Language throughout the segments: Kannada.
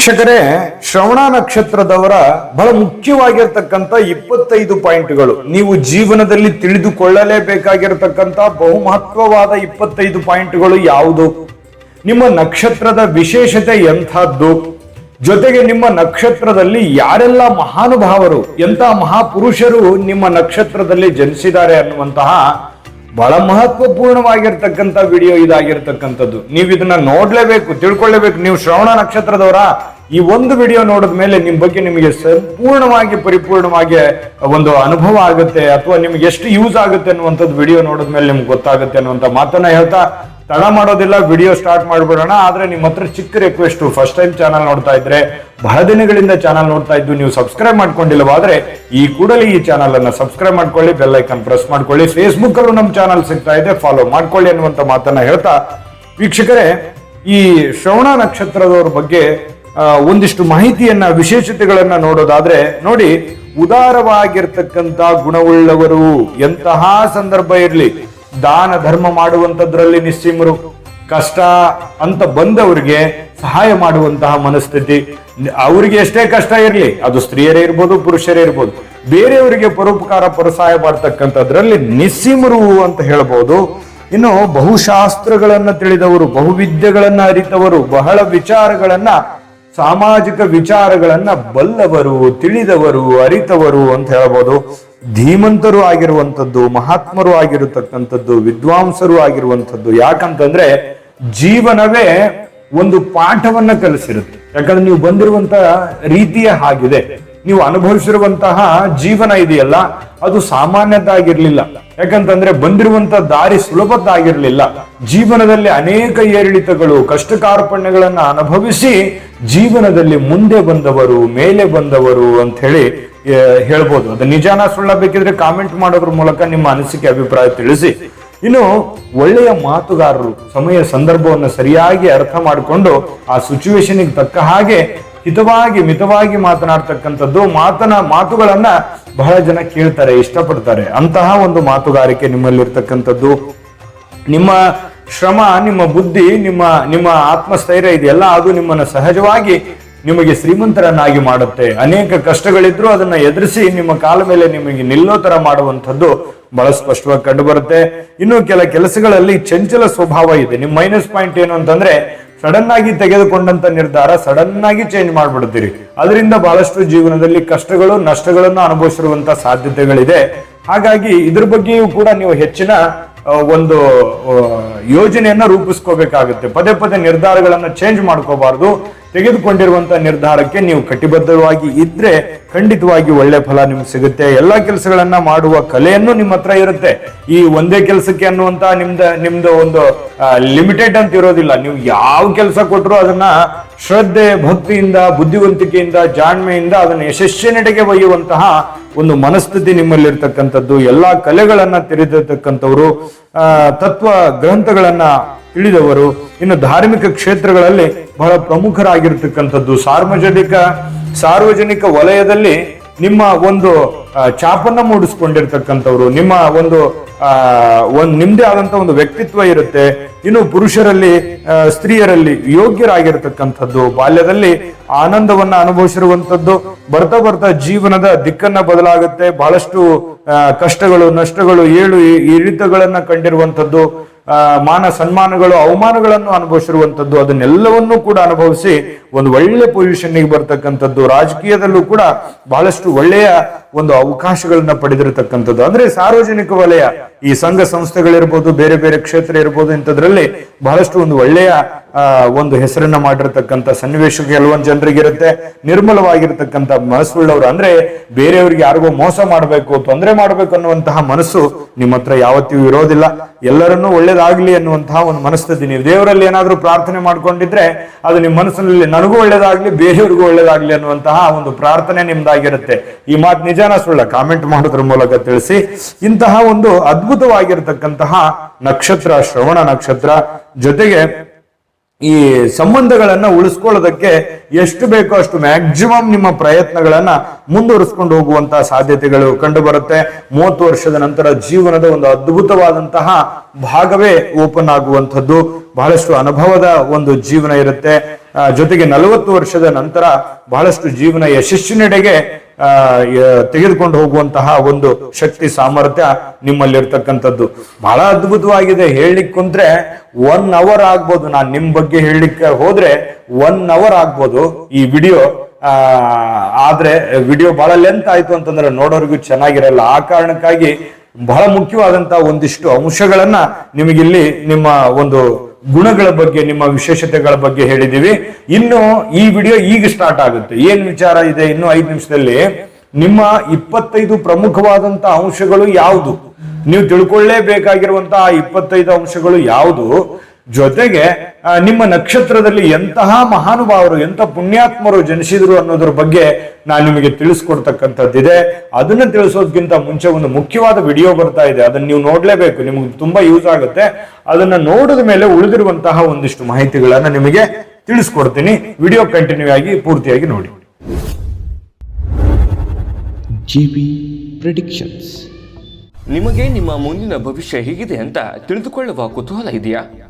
ವೀಕ್ಷಕರೇ, ಶ್ರವಣ ನಕ್ಷತ್ರದವರ ಬಹಳ ಮುಖ್ಯವಾಗಿರ್ತಕ್ಕಂಥ ಇಪ್ಪತ್ತೈದು ಪಾಯಿಂಟ್ಗಳು. ನೀವು ಜೀವನದಲ್ಲಿ ತಿಳಿದುಕೊಳ್ಳಲೇಬೇಕಾಗಿರತಕ್ಕಂಥ ಬಹುಮಹತ್ವವಾದ ಇಪ್ಪತ್ತೈದು ಪಾಯಿಂಟ್ಗಳು ಯಾವುದು? ನಿಮ್ಮ ನಕ್ಷತ್ರದ ವಿಶೇಷತೆ ಎಂಥದ್ದು? ಜೊತೆಗೆ ನಿಮ್ಮ ನಕ್ಷತ್ರದಲ್ಲಿ ಯಾರೆಲ್ಲ ಮಹಾನುಭಾವರು, ಎಂಥ ಮಹಾಪುರುಷರು ನಿಮ್ಮ ನಕ್ಷತ್ರದಲ್ಲಿ ಜನಿಸಿದ್ದಾರೆ ಅನ್ನುವಂತಹ ಬಹಳ ಮಹತ್ವಪೂರ್ಣವಾಗಿರ್ತಕ್ಕಂಥ ವಿಡಿಯೋ ಇದಾಗಿರ್ತಕ್ಕಂಥದ್ದು. ನೀವು ಇದನ್ನ ನೋಡ್ಲೇಬೇಕು, ತಿಳ್ಕೊಳ್ಳೇಬೇಕು. ನೀವು ಶ್ರವಣ ನಕ್ಷತ್ರದವರ ಈ ಒಂದು ವಿಡಿಯೋ ನೋಡಿದ ಮೇಲೆ ನಿಮ್ಮ ಬಗ್ಗೆ ನಿಮಗೆ ಸಂಪೂರ್ಣವಾಗಿ ಪರಿಪೂರ್ಣವಾಗಿ ಒಂದು ಅನುಭವ ಆಗುತ್ತೆ, ಅಥವಾ ನಿಮ್ಗೆ ಎಷ್ಟು ಯೂಸ್ ಆಗುತ್ತೆ ಅನ್ನುವಂಥದ್ದು ವಿಡಿಯೋ ನೋಡಿದ ಮೇಲೆ ನಿಮ್ಗೆ ಗೊತ್ತಾಗುತ್ತೆ ಅನ್ನುವಂಥ ಮಾತನ್ನ ಹೇಳ್ತಾ ತಡ ಮಾಡೋದಿಲ್ಲ ವಿಡಿಯೋ ಸ್ಟಾರ್ಟ್ ಮಾಡ್ಬಿಡೋಣ. ಆದ್ರೆ ನಿಮ್ಮ ಹತ್ರ ಚಿಕ್ಕ ರಿಕ್ವೆಸ್ಟ್ ಫಸ್ಟ್ ಟೈಮ್ ಚಾನಲ್ ನೋಡ್ತಾ ಇದ್ರೆ, ಬಹಳ ದಿನಗಳಿಂದ ಚಾನಲ್ ನೋಡ್ತಾ ಇದ್ದು, ನೀವು ಸಬ್ಸ್ಕ್ರೈಬ್ ಮಾಡ್ಕೊಂಡಿಲ್ಲವಾದ್ರೆ ಈ ಕೂಡಲೇ ಈ ಚಾನಲ್ ಅನ್ನ ಸಬ್ಸ್ಕ್ರೈಬ್ ಮಾಡ್ಕೊಳ್ಳಿ ಬೆಲ್ ಐಕನ್ ಪ್ರೆಸ್ ಮಾಡ್ಕೊಳ್ಳಿ. ಫೇಸ್ಬುಕ್ ಅಲ್ಲೂ ನಮ್ಮ ಚಾನಲ್ ಸಿಗ್ತಾ ಇದೆ ಫಾಲೋ ಮಾಡ್ಕೊಳ್ಳಿ ಅನ್ನುವಂತ ಮಾತನ್ನ ಹೇಳ್ತಾ, ವೀಕ್ಷಕರೇ, ಈ ಶ್ರವಣ ನಕ್ಷತ್ರದವ್ರ ಬಗ್ಗೆ ಒಂದಿಷ್ಟು ಮಾಹಿತಿಯನ್ನ, ವಿಶೇಷತೆಗಳನ್ನ ನೋಡೋದಾದ್ರೆ, ನೋಡಿ ಉದಾರವಾಗಿರ್ತಕ್ಕಂತ ಗುಣವುಳ್ಳವರು ಎಂತಹ ಸಂದರ್ಭ ಇರಲಿ. ದಾನ ಧರ್ಮ ಮಾಡುವಂಥದ್ರಲ್ಲಿ ನಿಸ್ಸೀಮರು ಕಷ್ಟ ಅಂತ ಬಂದವರಿಗೆ ಸಹಾಯ ಮಾಡುವಂತಹ ಮನಸ್ಥಿತಿ. ಅವರಿಗೆ ಎಷ್ಟೇ ಕಷ್ಟ ಇರಲಿ, ಅದು ಸ್ತ್ರೀಯರೇ ಇರ್ಬೋದು, ಪುರುಷರೇ ಇರ್ಬೋದು, ಬೇರೆಯವರಿಗೆ ಪರೋಪಕಾರ ಪರಸಹಾಯ ಮಾಡ್ತಕ್ಕಂಥದ್ರಲ್ಲಿ ನಿಸ್ಸೀಮರು ಅಂತ ಹೇಳ್ಬೋದು. ಇನ್ನು ಬಹುಶಾಸ್ತ್ರಗಳನ್ನ ತಿಳಿದವರು, ಬಹುವಿದ್ಯೆಗಳನ್ನ ಅರಿತವರು, ಬಹಳ ವಿಚಾರಗಳನ್ನ, ಸಾಮಾಜಿಕ ವಿಚಾರಗಳನ್ನ ಬಲ್ಲವರು, ತಿಳಿದವರು, ಅರಿತವರು ಅಂತ ಹೇಳ್ಬೋದು. ಧೀಮಂತರು ಆಗಿರುವಂಥದ್ದು, ಮಹಾತ್ಮರು ಆಗಿರತಕ್ಕಂಥದ್ದು, ವಿದ್ವಾಂಸರು ಆಗಿರುವಂಥದ್ದು, ಯಾಕಂತಂದ್ರೆ ಜೀವನವೇ ಒಂದು ಪಾಠವನ್ನ ಕಲಿಸಿರುತ್ತೆ. ಯಾಕಂದ್ರೆ ನೀವು ಬಂದಿರುವಂತ ರೀತಿಯ ಹಾಗಿದೆ. ನೀವು ಅನುಭವಿಸಿರುವಂತಹ ಜೀವನ ಇದೆಯಲ್ಲ, ಅದು ಸಾಮಾನ್ಯದ್ದಾಗಿರ್ಲಿಲ್ಲ. ಯಾಕಂತಂದ್ರೆ ಬಂದಿರುವಂತ ದಾರಿ ಸುಲಭದ್ದಾಗಿರ್ಲಿಲ್ಲ. ಜೀವನದಲ್ಲಿ ಅನೇಕ ಏರಿಳಿತಗಳು ಕಷ್ಟ ಕಾರ್ಪಣ್ಯಗಳನ್ನ ಅನುಭವಿಸಿ ಜೀವನದಲ್ಲಿ ಮುಂದೆ ಬಂದವರು, ಮೇಲೆ ಬಂದವರು ಅಂತ ಹೇಳಿ ಹೇಳ್ಬೋದು. ಅದು ನಿಜಾನ ಸುಳ್ಳ ಬೇಕಿದ್ರೆ ಕಾಮೆಂಟ್ ಮಾಡೋದ್ರ ಮೂಲಕ ನಿಮ್ಮ ಅನಿಸಿಕೆ, ಅಭಿಪ್ರಾಯ ತಿಳಿಸಿ. ಇನ್ನು ಒಳ್ಳೆಯ ಮಾತುಗಾರರು, ಸಮಯ, ಸಂದರ್ಭವನ್ನು ಸರಿಯಾಗಿ ಅರ್ಥ ಮಾಡಿಕೊಂಡು ಆ ಸಿಚುವೇಶನ್ಗೆ ತಕ್ಕ ಹಾಗೆ ಹಿತವಾಗಿ, ಮಿತವಾಗಿ ಮಾತನಾಡ್ತಕ್ಕಂಥದ್ದು ಮಾತನ, ಮಾತುಗಳನ್ನ ಬಹಳ ಜನ ಕೇಳ್ತಾರೆ, ಇಷ್ಟಪಡ್ತಾರೆ. ಅಂತಹ ಒಂದು ಮಾತುಗಾರಿಕೆ ನಿಮ್ಮಲ್ಲಿರ್ತಕ್ಕಂಥದ್ದು. ನಿಮ್ಮ ಶ್ರಮ, ನಿಮ್ಮ ಬುದ್ಧಿ, ನಿಮ್ಮ ನಿಮ್ಮ ಆತ್ಮಸ್ಥೈರ್ಯ ಇದೆಯಲ್ಲ ಅದು ನಿಮ್ಮನ್ನ ಸಹಜವಾಗಿ ನಿಮಗೆ ಶ್ರೀಮಂತರನ್ನಾಗಿ ಮಾಡುತ್ತೆ. ಅನೇಕ ಕಷ್ಟಗಳಿದ್ರು ಅದನ್ನ ಎದುರಿಸಿ ನಿಮ್ಮ ಕಾಲ ಮೇಲೆ ನಿಮಗೆ ನಿಲ್ಲೋ ತರ ಮಾಡುವಂಥದ್ದು ಬಹಳ ಸ್ಪಷ್ಟವಾಗಿ ಕಂಡು ಬರುತ್ತೆ ಇನ್ನು ಕೆಲ ಕೆಲಸಗಳಲ್ಲಿ ಚಂಚಲ ಸ್ವಭಾವ ಇದೆ. ನಿಮ್ಮ ಮೈನಸ್ ಪಾಯಿಂಟ್ ಏನು ಅಂತಂದ್ರೆ ಸಡನ್ ಆಗಿ ತೆಗೆದುಕೊಂಡಂತ ನಿರ್ಧಾರ ಸಡನ್ ಆಗಿ ಚೇಂಜ್ ಮಾಡ್ಬಿಡ್ತೀರಿ. ಅದರಿಂದ ಬಹಳಷ್ಟು ಜೀವನದಲ್ಲಿ ಕಷ್ಟಗಳು, ನಷ್ಟಗಳನ್ನು ಅನುಭವಿಸಿರುವಂತ ಸಾಧ್ಯತೆಗಳಿದೆ. ಹಾಗಾಗಿ ಇದ್ರ ಬಗ್ಗೆಯೂ ಕೂಡ ನೀವು ಹೆಚ್ಚಿನ ಒಂದು ಯೋಜನೆಯನ್ನ ರೂಪಿಸ್ಕೋಬೇಕಾಗುತ್ತೆ. ಪದೇ ಪದೇ ನಿರ್ಧಾರಗಳನ್ನ ಚೇಂಜ್ ಮಾಡ್ಕೋಬಾರ್ದು. ತೆಗೆದುಕೊಂಡಿರುವಂತ ನಿರ್ಧಾರಕ್ಕೆ ನೀವು ಕಟಿಬದ್ಧವಾಗಿ ಇದ್ರೆ ಖಂಡಿತವಾಗಿ ಒಳ್ಳೆ ಫಲ ನಿಮ್ಗೆ ಸಿಗುತ್ತೆ. ಎಲ್ಲಾ ಕೆಲಸಗಳನ್ನ ಮಾಡುವ ಕಲೆಯನ್ನು ನಿಮ್ಮ ಹತ್ರ ಇರುತ್ತೆ. ಈ ಒಂದೇ ಕೆಲಸಕ್ಕೆ ಅನ್ನುವಂತ ನಿಮ್ದ, ನಿಮ್ದು ಒಂದು ಲಿಮಿಟೆಡ್ ಅಂತ ಇರೋದಿಲ್ಲ. ನೀವು ಯಾವ ಕೆಲಸ ಕೊಟ್ಟರು ಅದನ್ನ ಶ್ರದ್ಧೆ, ಭಕ್ತಿಯಿಂದ, ಬುದ್ಧಿವಂತಿಕೆಯಿಂದ, ಜಾಣ್ಮೆಯಿಂದ ಅದನ್ನ ಯಶಸ್ಸಿನೆಡೆಗೆ ಒಯ್ಯುವಂತಹ ಒಂದು ಮನಸ್ಥಿತಿ ನಿಮ್ಮಲ್ಲಿರ್ತಕ್ಕಂಥದ್ದು. ಎಲ್ಲಾ ಕಲೆಗಳನ್ನ ತೆರೆದಿರ್ತಕ್ಕಂಥವ್ರು ತತ್ವ ಗ್ರಂಥಗಳನ್ನ ತಿಳಿದವರು. ಇನ್ನು ಧಾರ್ಮಿಕ ಕ್ಷೇತ್ರಗಳಲ್ಲಿ ಬಹಳ ಪ್ರಮುಖರಾಗಿರ್ತಕ್ಕಂಥದ್ದು ಸಾರ್ವಜನಿಕ ಸಾರ್ವಜನಿಕ ವಲಯದಲ್ಲಿ ನಿಮ್ಮ ಒಂದು ಚಾಪನ್ನ ಮೂಡಿಸ್ಕೊಂಡಿರ್ತಕ್ಕಂಥವ್ರು, ನಿಮ್ಮ ಒಂದು, ಆ, ಒಂದ್ ನಿಮ್ದೇ ಆದಂತ ಒಂದು ವ್ಯಕ್ತಿತ್ವ ಇರುತ್ತೆ. ಇನ್ನು ಪುರುಷರಲ್ಲಿ ಸ್ತ್ರೀಯರಲ್ಲಿ ಯೋಗ್ಯರಾಗಿರತಕ್ಕಂಥದ್ದು, ಬಾಲ್ಯದಲ್ಲಿ ಆನಂದವನ್ನ ಅನುಭವಿಸಿರುವಂತದ್ದು ಬರ್ತಾ ಬರ್ತಾ ಜೀವನದ ದಿಕ್ಕನ್ನ ಬದಲಾಗುತ್ತೆ, ಬಹಳಷ್ಟು ಕಷ್ಟಗಳು, ನಷ್ಟಗಳು, ಏಳು ಇಳಿತಗಳನ್ನ ಕಂಡಿರುವಂತದ್ದು ಮಾನ ಸನ್ಮಾನಗಳು, ಅವಮಾನಗಳನ್ನು ಅನುಭವಿಸಿರುವಂತದ್ದು ಅದನ್ನೆಲ್ಲವನ್ನೂ ಕೂಡ ಅನುಭವಿಸಿ ಒಂದು ಒಳ್ಳೆ ಪೊಸಿಷನ್ಗೆ ಬರ್ತಕ್ಕಂಥದ್ದು, ರಾಜಕೀಯದಲ್ಲೂ ಕೂಡ ಬಹಳಷ್ಟು ಒಳ್ಳೆಯ ಒಂದು ಅವಕಾಶಗಳನ್ನ ಪಡೆದಿರತಕ್ಕಂಥದ್ದು. ಅಂದ್ರೆ ಸಾರ್ವಜನಿಕ ವಲಯ, ಈ ಸಂಘ ಸಂಸ್ಥೆಗಳಿರ್ಬೋದು, ಬೇರೆ ಬೇರೆ ಕ್ಷೇತ್ರ ಇರ್ಬೋದು, ಇಂಥದ್ರಲ್ಲಿ ಬಹಳಷ್ಟು ಒಂದು ಒಳ್ಳೆಯ ಒಂದು ಹೆಸರನ್ನ ಮಾಡಿರ್ತಕ್ಕಂಥ ಸನ್ನಿವೇಶ ಕೆಲವೊಂದು ಜನರಿಗಿರುತ್ತೆ. ನಿರ್ಮಲವಾಗಿರ್ತಕ್ಕಂಥ ಮನಸ್ಸುಳ್ಳವರು. ಅಂದ್ರೆ ಬೇರೆಯವ್ರಿಗೆ ಯಾರಿಗೋ ಮೋಸ ಮಾಡಬೇಕು, ತೊಂದರೆ ಮಾಡಬೇಕು ಅನ್ನುವಂತಹ ಮನಸ್ಸು ನಿಮ್ಮ ಹತ್ರ ಯಾವತ್ತಿಗೂ ಇರೋದಿಲ್ಲ. ಎಲ್ಲರನ್ನೂ ಒಳ್ಳೇದಾಗ್ಲಿ ಅನ್ನುವಂತಹ ಒಂದು ಮನಸ್ಥಿತಿ ನೀವು. ದೇವರಲ್ಲಿ ಏನಾದ್ರೂ ಪ್ರಾರ್ಥನೆ ಮಾಡ್ಕೊಂಡಿದ್ರೆ ಅದು ನಿಮ್ಮ ಮನಸ್ಸಿನಲ್ಲಿ ನನಗೂ ಒಳ್ಳೇದಾಗ್ಲಿ, ಬೇರೆಯವ್ರಿಗೂ ಒಳ್ಳೇದಾಗ್ಲಿ ಅನ್ನುವಂತಹ ಒಂದು ಪ್ರಾರ್ಥನೆ ನಿಮ್ದಾಗಿರುತ್ತೆ. ಈ ಮಾತು ನಿಜಾನ ಸುಳ್ಳ ಕಾಮೆಂಟ್ ಮಾಡೋದ್ರ ಮೂಲಕ ತಿಳಿಸಿ. ಇಂತಹ ಒಂದು ಅದ್ಭುತವಾಗಿರ್ತಕ್ಕಂತಹ ನಕ್ಷತ್ರ, ಶ್ರವಣ ನಕ್ಷತ್ರ ಜೊತೆಗೆ ಈ ಸಂಬಂಧಗಳನ್ನ ಉಳಿಸ್ಕೊಳ್ಳೋದಕ್ಕೆ ಎಷ್ಟು ಬೇಕೋ ಅಷ್ಟು ಮ್ಯಾಕ್ಸಿಮಮ್ ನಿಮ್ಮ ಪ್ರಯತ್ನಗಳನ್ನ ಮುಂದುವರಿಸ್ಕೊಂಡು ಹೋಗುವಂತಹ ಸಾಧ್ಯತೆಗಳು ಕಂಡು ಬರುತ್ತೆ ಮೂವತ್ತು ವರ್ಷದ ನಂತರ ಜೀವನದ ಒಂದು ಅದ್ಭುತವಾದಂತಹ ಭಾಗವೇ ಓಪನ್ ಆಗುವಂಥದ್ದು. ಬಹಳಷ್ಟು ಅನುಭವದ ಒಂದು ಜೀವನ ಇರುತ್ತೆ. ಜೊತೆಗೆ ನಲವತ್ತು ವರ್ಷದ ನಂತರ ಬಹಳಷ್ಟು ಜೀವನ ಯಶಸ್ಸಿನೆಡೆಗೆ ತೆಗೆದುಕೊಂಡು ಹೋಗುವಂತಹ ಒಂದು ಶಕ್ತಿ, ಸಾಮರ್ಥ್ಯ ನಿಮ್ಮಲ್ಲಿರ್ತಕ್ಕಂಥದ್ದು. ಬಹಳ ಅದ್ಭುತವಾಗಿದೆ ಹೇಳಲಿಕ್ಕೆ ಕುಂತ್ರೆ ಒನ್ ಅವರ್ ಆಗ್ಬೋದು. ನಾನು ನಿಮ್ ಬಗ್ಗೆ ಹೇಳಲಿಕ್ಕೆ ಹೋದ್ರೆ ಒನ್ ಅವರ್ ಆಗ್ಬೋದು ಈ ವಿಡಿಯೋ ಆದ್ರೆ ವಿಡಿಯೋ ಬಹಳ ಲೆಂತ್ ಆಯ್ತು ಅಂತಂದ್ರೆ ನೋಡೋರಿಗೂ ಚೆನ್ನಾಗಿರಲ್ಲ. ಆ ಕಾರಣಕ್ಕಾಗಿ ಬಹಳ ಮುಖ್ಯವಾದಂತಹ ಒಂದಿಷ್ಟು ಅಂಶಗಳನ್ನ ನಿಮಗಿಲ್ಲಿ ನಿಮ್ಮ ಒಂದು ಗುಣಗಳ ಬಗ್ಗೆ, ನಿಮ್ಮ ವಿಶೇಷತೆಗಳ ಬಗ್ಗೆ ಹೇಳಿದೀವಿ ಇನ್ನು ಈ ವಿಡಿಯೋ ಈಗ ಸ್ಟಾರ್ಟ್ ಆಗುತ್ತೆ. ಏನ್ ವಿಚಾರ ಇದೆ ಇನ್ನು ಐದು ನಿಮಿಷದಲ್ಲಿ? ನಿಮ್ಮ ಇಪ್ಪತ್ತೈದು ಪ್ರಮುಖವಾದಂತಹ ಅಂಶಗಳು ಯಾವುದು? ನೀವು ತಿಳ್ಕೊಳ್ಳೇಬೇಕಾಗಿರುವಂತಹ ಇಪ್ಪತ್ತೈದು ಅಂಶಗಳು ಯಾವುದು? ಜೊತೆಗೆ ನಿಮ್ಮ ನಕ್ಷತ್ರದಲ್ಲಿ ಎಂತಹ ಮಹಾನುಭಾವರು ಎಂಥ ಪುಣ್ಯಾತ್ಮರು ಜನಿಸಿದ್ರು ಅನ್ನೋದ್ರ ಬಗ್ಗೆ ನಾನು ನಿಮಗೆ ತಿಳಿಸ್ಕೊಡ್ತಕ್ಕಂಥದ್ದಿದೆ. ಅದನ್ನ ತಿಳಿಸೋದ್ಕಿಂತ ಮುಂಚೆ ಒಂದು ಮುಖ್ಯವಾದ ವಿಡಿಯೋ ಬರ್ತಾ ಇದೆ. ಅದನ್ನ ನೀವು ನೋಡ್ಲೇಬೇಕು. ನಿಮ್ಗೆ ತುಂಬಾ ಯೂಸ್ ಆಗುತ್ತೆ. ಅದನ್ನ ನೋಡಿದ ಮೇಲೆ ಉಳಿದಿರುವಂತಹ ಒಂದಿಷ್ಟು ಮಾಹಿತಿಗಳನ್ನ ನಿಮಗೆ ತಿಳಿಸ್ಕೊಡ್ತೀನಿ. ವಿಡಿಯೋ ಕಂಟಿನ್ಯೂ ಆಗಿ ಪೂರ್ತಿಯಾಗಿ ನೋಡಿ. ಪ್ರಿಡಿಕ್ಷನ್ಸ್ ನಿಮಗೆ ನಿಮ್ಮ ಮುಂದಿನ ಭವಿಷ್ಯ ಹೇಗಿದೆ ಅಂತ ತಿಳಿದುಕೊಳ್ಳುವ ಕುತೂಹಲ ಇದೆಯಾ?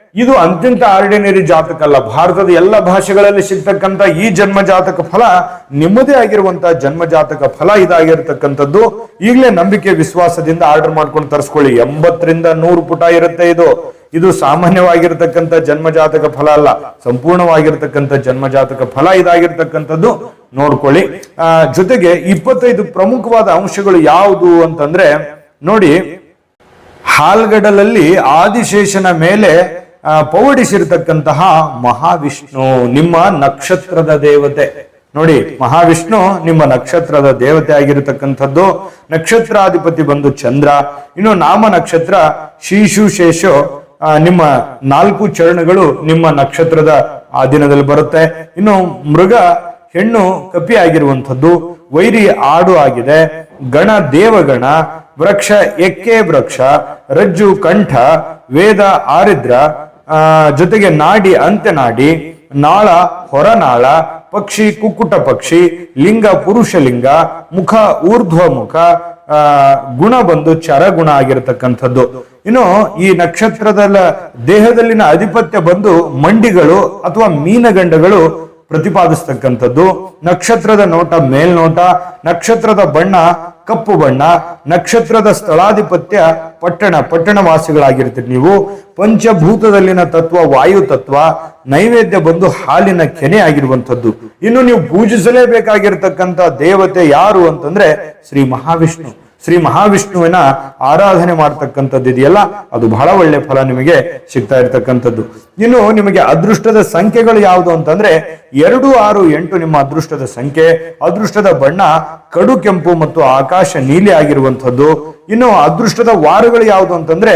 ಇದು ಅತ್ಯಂತ ಆರ್ಡಿನರಿ ಜಾತಕ ಅಲ್ಲ ಭಾರತದ ಎಲ್ಲ ಭಾಷೆಗಳಲ್ಲಿ ಸಿಗ್ತಕ್ಕಂಥ ಈ ಜನ್ಮ ಜಾತಕ ಫಲ ನಿಮ್ಮದೇ ಆಗಿರುವಂತಹ ಜನ್ಮ ಜಾತಕ ಫಲ ಇದಾಗಿರ್ತಕ್ಕಂಥದ್ದು. ಈಗಲೇ ನಂಬಿಕೆ ವಿಶ್ವಾಸದಿಂದ ಆರ್ಡರ್ ಮಾಡ್ಕೊಂಡು ತರಿಸ್ಕೊಳ್ಳಿ. ಎಂಬತ್ತರಿಂದ ನೂರು ಪುಟ ಇರುತ್ತೆ ಇದು. ಇದು ಸಾಮಾನ್ಯವಾಗಿರ್ತಕ್ಕಂಥ ಜನ್ಮ ಜಾತಕ ಫಲ ಅಲ್ಲ. ಸಂಪೂರ್ಣವಾಗಿರ್ತಕ್ಕಂಥ ಜನ್ಮ ಜಾತಕ ಫಲ ಇದಾಗಿರ್ತಕ್ಕಂಥದ್ದು. ನೋಡ್ಕೊಳ್ಳಿ. ಆ, ಜೊತೆಗೆ ಇಪ್ಪತ್ತೈದು ಪ್ರಮುಖವಾದ ಅಂಶಗಳು ಯಾವುದು ಅಂತಂದ್ರೆ, ನೋಡಿ, ಹಾಲ್ಗಡಲಲ್ಲಿ ಆದಿಶೇಷನ ಮೇಲೆ ಪೌಡಿಸಿರ್ತಕ್ಕಂತಹ ಮಹಾವಿಷ್ಣು, ನಿಮ್ಮ ನಕ್ಷತ್ರದ ದೇವತೆ. ನೋಡಿ, ಮಹಾವಿಷ್ಣು ನಿಮ್ಮ ನಕ್ಷತ್ರದ ದೇವತೆ ಆಗಿರತಕ್ಕಂಥದ್ದು. ನಕ್ಷತ್ರಾಧಿಪತಿ ಬಂದು ಚಂದ್ರ, ಇನ್ನು ನಾಮ ನಕ್ಷತ್ರ ಶೀಶು, ಶೇಷು ನಿಮ್ಮ ನಾಲ್ಕು ಚರಣಗಳು ನಿಮ್ಮ ನಕ್ಷತ್ರದ ಆ ದಿನದಲ್ಲಿ ಬರುತ್ತೆ. ಇನ್ನು ಮೃಗ, ಹೆಣ್ಣು, ಕಪಿ ಆಗಿರುವಂಥದ್ದು. ವೈರಿ, ಆಡು ಆಗಿದೆ. ಗಣ, ದೇವಗಣ, ವೃಕ್ಷ, ಎಕ್ಕೆ ವೃಕ್ಷ, ರಜ್ಜು, ಕಂಠ, ವೇದ, ಆರಿದ್ರ ಆ, ಜೊತೆಗೆ ನಾಡಿ ಅಂತ್ಯನಾಡಿ ನಾಳ ಹೊರನಾಳ ಪಕ್ಷಿ ಕುಕ್ಕುಟ ಪಕ್ಷಿ ಲಿಂಗ ಪುರುಷ ಲಿಂಗ ಮುಖ ಊರ್ಧ್ವ ಮುಖ ಗುಣ ಬಂದು ಚರಗುಣ ಆಗಿರತಕ್ಕಂಥದ್ದು. ಇನ್ನು ಈ ನಕ್ಷತ್ರದ ದೇಹದಲ್ಲಿನ ಅಧಿಪತ್ಯ ಬಂದು ಮಂಡಿಗಳು ಅಥವಾ ಮೀನಗಂಡಗಳು ಪ್ರತಿಪಾದಿಸ್ತಕ್ಕಂಥದ್ದು. ನಕ್ಷತ್ರದ ನೋಟ ಮೇಲ್ನೋಟ ನಕ್ಷತ್ರದ ಬಣ್ಣ ಕಪ್ಪು ಬಣ್ಣ, ನಕ್ಷತ್ರದ ಸ್ಥಳಾಧಿಪತ್ಯ, ಪಟ್ಟಣ, ಪಟ್ಟಣವಾಸಿಗಳಾಗಿರ್ತೀರಿ ನೀವು. ಪಂಚಭೂತದಲ್ಲಿನ ತತ್ವ, ವಾಯು ತತ್ವ, ನೈವೇದ್ಯ ಬಂದು ಹಾಲಿನ ಕೆನೆ ಆಗಿರುವಂಥದ್ದು. ಇನ್ನು ನೀವು ಪೂಜಿಸಲೇಬೇಕಾಗಿರ್ತಕ್ಕಂಥ ದೇವತೆ ಯಾರು ಅಂತಂದ್ರೆ ಶ್ರೀ ಮಹಾವಿಷ್ಣು. ಶ್ರೀ ಮಹಾವಿಷ್ಣುವಿನ ಆರಾಧನೆ ಮಾಡ್ತಕ್ಕಂಥದ್ದು ಇದೆಯಲ್ಲ, ಅದು ಬಹಳ ಒಳ್ಳೆ ಫಲ ನಿಮಗೆ ಸಿಗ್ತಾ ಇರ್ತಕ್ಕಂಥದ್ದು. ಇನ್ನು ನಿಮಗೆ ಅದೃಷ್ಟದ ಸಂಖ್ಯೆಗಳು ಯಾವುದು ಅಂತಂದ್ರೆ, ಎರಡು ಆರು ಎಂಟು ನಿಮ್ಮ ಅದೃಷ್ಟದ ಸಂಖ್ಯೆ, ಅದೃಷ್ಟದ ಬಣ್ಣ ಕಡು ಕೆಂಪು ಮತ್ತು ಆಕಾಶ ನೀಲಿ ಆಗಿರುವಂಥದ್ದು. ಇನ್ನು ಅದೃಷ್ಟದ ವಾರಗಳು ಯಾವುದು ಅಂತಂದ್ರೆ,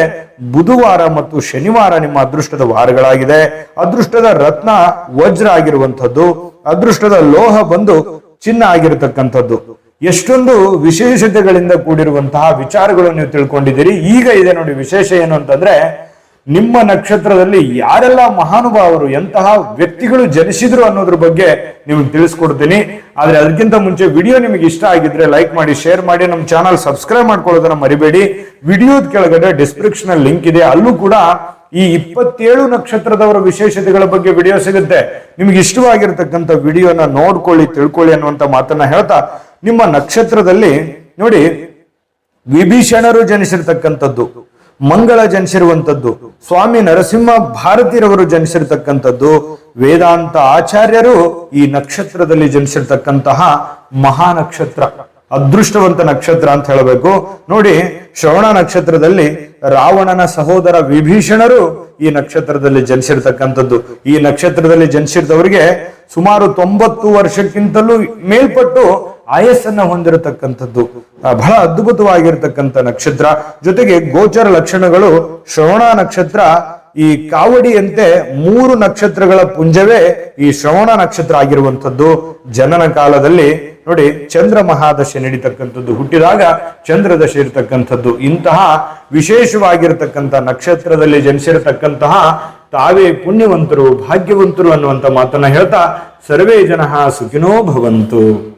ಬುಧವಾರ ಮತ್ತು ಶನಿವಾರ ನಿಮ್ಮ ಅದೃಷ್ಟದ ವಾರಗಳಾಗಿದೆ. ಅದೃಷ್ಟದ ರತ್ನ ವಜ್ರ ಆಗಿರುವಂಥದ್ದು. ಅದೃಷ್ಟದ ಲೋಹ ಬಂದು ಚಿನ್ನ ಆಗಿರತಕ್ಕಂಥದ್ದು. ಎಷ್ಟೊಂದು ವಿಶೇಷತೆಗಳಿಂದ ಕೂಡಿರುವಂತಹ ವಿಚಾರಗಳು ನೀವು ತಿಳ್ಕೊಂಡಿದ್ದೀರಿ. ಈಗ ಇದೆ ನೋಡಿ ವಿಶೇಷ ಏನು ಅಂತಂದ್ರೆ, ನಿಮ್ಮ ನಕ್ಷತ್ರದಲ್ಲಿ ಯಾರೆಲ್ಲ ಮಹಾನುಭಾವರು, ಎಂತಹ ವ್ಯಕ್ತಿಗಳು ಜನಿಸಿದ್ರು ಅನ್ನೋದ್ರ ಬಗ್ಗೆ ನಿಮ್ಗೆ ತಿಳಿಸ್ಕೊಡ್ತೀನಿ. ಆದ್ರೆ ಅದಕ್ಕಿಂತ ಮುಂಚೆ ವಿಡಿಯೋ ನಿಮಗೆ ಇಷ್ಟ ಆಗಿದ್ರೆ ಲೈಕ್ ಮಾಡಿ, ಶೇರ್ ಮಾಡಿ, ನಮ್ಮ ಚಾನಲ್ ಸಬ್ಸ್ಕ್ರೈಬ್ ಮಾಡ್ಕೊಳ್ಳೋದನ್ನ ಮರಿಬೇಡಿ. ವಿಡಿಯೋದ ಕೆಳಗಡೆ ಡಿಸ್ಕ್ರಿಪ್ಷನ್ ಲಿಂಕ್ ಇದೆ. ಅಲ್ಲೂ ಕೂಡ ಈ ಇಪ್ಪತ್ತೇಳು ನಕ್ಷತ್ರದವರ ವಿಶೇಷತೆಗಳ ಬಗ್ಗೆ ವಿಡಿಯೋ ಸಿಗುತ್ತೆ. ನಿಮ್ಗೆ ಇಷ್ಟವಾಗಿರ್ತಕ್ಕಂಥ ವಿಡಿಯೋನ ನೋಡ್ಕೊಳ್ಳಿ, ತಿಳ್ಕೊಳ್ಳಿ ಅನ್ನುವಂತ ಮಾತನ್ನ ಹೇಳ್ತಾ ನಿಮ್ಮ ನಕ್ಷತ್ರದಲ್ಲಿ ನೋಡಿ, ವಿಭೀಷಣರು ಜನಿಸಿರ್ತಕ್ಕಂಥದ್ದು, ಮಂಗಳ ಜನಿಸಿರುವಂಥದ್ದು, ಸ್ವಾಮಿ ನರಸಿಂಹ ಭಾರತೀರವರು ಜನಿಸಿರ್ತಕ್ಕಂಥದ್ದು, ವೇದಾಂತ ಆಚಾರ್ಯರು ಈ ನಕ್ಷತ್ರದಲ್ಲಿ ಜನಿಸಿರ್ತಕ್ಕಂತಹ ಮಹಾ ನಕ್ಷತ್ರ, ಅದೃಷ್ಟವಂತ ನಕ್ಷತ್ರ ಅಂತ ಹೇಳಬೇಕು. ನೋಡಿ, ಶ್ರವಣ ನಕ್ಷತ್ರದಲ್ಲಿ ರಾವಣನ ಸಹೋದರ ವಿಭೀಷಣರು ಈ ನಕ್ಷತ್ರದಲ್ಲಿ ಜನಿಸಿರ್ತಕ್ಕಂಥದ್ದು. ಈ ನಕ್ಷತ್ರದಲ್ಲಿ ಜನಿಸಿದವರಿಗೆ ಸುಮಾರು ತೊಂಬತ್ತು ವರ್ಷಕ್ಕಿಂತಲೂ ಮೇಲ್ಪಟ್ಟು ಆಯಸ್ಸನ್ನ ಹೊಂದಿರತಕ್ಕಂಥದ್ದು. ಬಹಳ ಅದ್ಭುತವಾಗಿರತಕ್ಕಂಥ ನಕ್ಷತ್ರ. ಜೊತೆಗೆ ಗೋಚರ ಲಕ್ಷಣಗಳು, ಶ್ರವಣ ನಕ್ಷತ್ರ, ಈ ಕಾವಡಿಯಂತೆ ಮೂರು ನಕ್ಷತ್ರಗಳ ಪುಂಜವೇ ಈ ಶ್ರವಣ ನಕ್ಷತ್ರ ಆಗಿರುವಂಥದ್ದು. ಜನನ ಕಾಲದಲ್ಲಿ ನೋಡಿ, ಚಂದ್ರ ಮಹಾದಶೆ ನಡೀತಕ್ಕಂಥದ್ದು. ಹುಟ್ಟಿದಾಗ ಚಂದ್ರದಶೆ ಇರತಕ್ಕಂಥದ್ದು. ಇಂತಹ ವಿಶೇಷವಾಗಿರತಕ್ಕಂಥ ನಕ್ಷತ್ರದಲ್ಲಿ ಜನಿಸಿರತಕ್ಕಂತಹ ತಾವೇ ಪುಣ್ಯವಂತರು, ಭಾಗ್ಯವಂತರು ಅನ್ನುವಂಥ ಮಾತನ್ನ ಹೇಳ್ತಾ, ಸರ್ವೇ ಜನ ಸುಖಿನೋ ಭವಂತು.